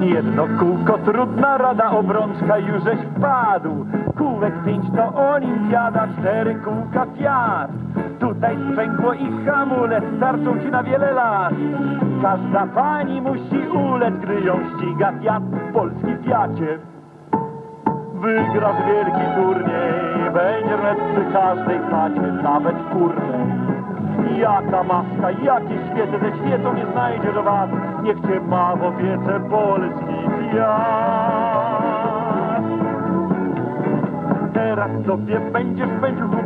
Jedno kółko, trudna rada, obrączka jużeś wpadł. Kółek pięć to olimpiada, cztery kółka fiat. Tutaj sprzęgło i hamulec starczą ci na wiele lat. Każda pani musi ulec, gdy ją ściga fiat w polskim fiacie. Wygrasz wielki turniej, będziesz przy każdej chacie, nawet w kurnej. Jaka maska, jakie świece, ze świecą nie znajdziesz wad, niech cię ma w opiece polski wiatr. Teraz sobie będziesz pędził tu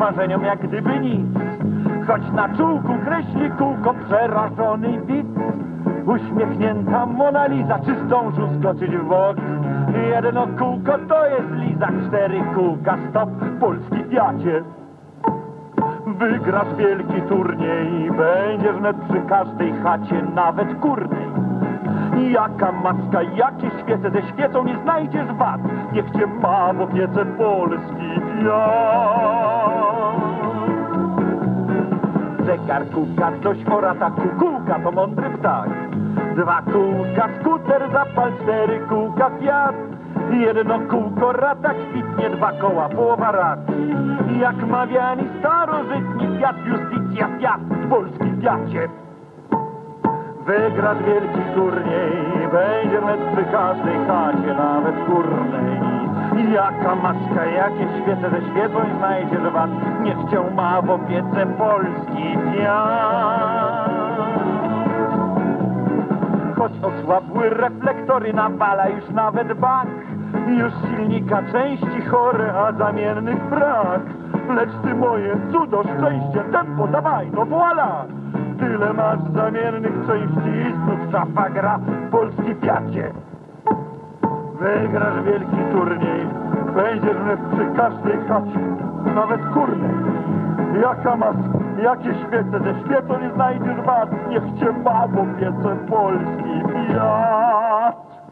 jak gdyby nic, choć na czółku kreśli kółko przerażony widz. Uśmiechnięta Mona Lisa, czy zdążył skoczyć w bok? Jedno kółko to jest Liza, cztery kółka stop, polski fiacie. Wygrasz wielki turniej, będziesz wnet przy każdej chacie, nawet kurnej. Jaka maska, jakie świece, ze świecą nie znajdziesz wad, niech cię ma w opiece polski wiatr. Zegar kuka, coś o rataku, kółka to mądry ptak. Dwa kółka, skuter, zapal, cztery kółka, fiat. Jedno kółko, ratak, kwitnie, dwa koła, połowa rat. Jak mawiani starożytni, fiat, justicja, fiat, polski fiacie. Wygrasz wielki turniej, będzie met przy każdej chacie, nawet kurnej. Jaka maska, jakie świece ze świecą i znajdziesz wad, niech cię ma w opiece polski wiatr. Choć osłabły reflektory nawala już nawet bak, już silnika części chore, a zamiennych brak. Lecz ty moje cudo, szczęście, tempo, dawaj, no voila! Tyle masz zamiennych części i znów szafa gra w polski piacie. Wygrasz wielki turniej, będziesz wnet przy każdej chacie, nawet kurnej. Jaka maska, jakie świece, ze świecą nie znajdziesz wad, niech cię ma w opiece polski piat.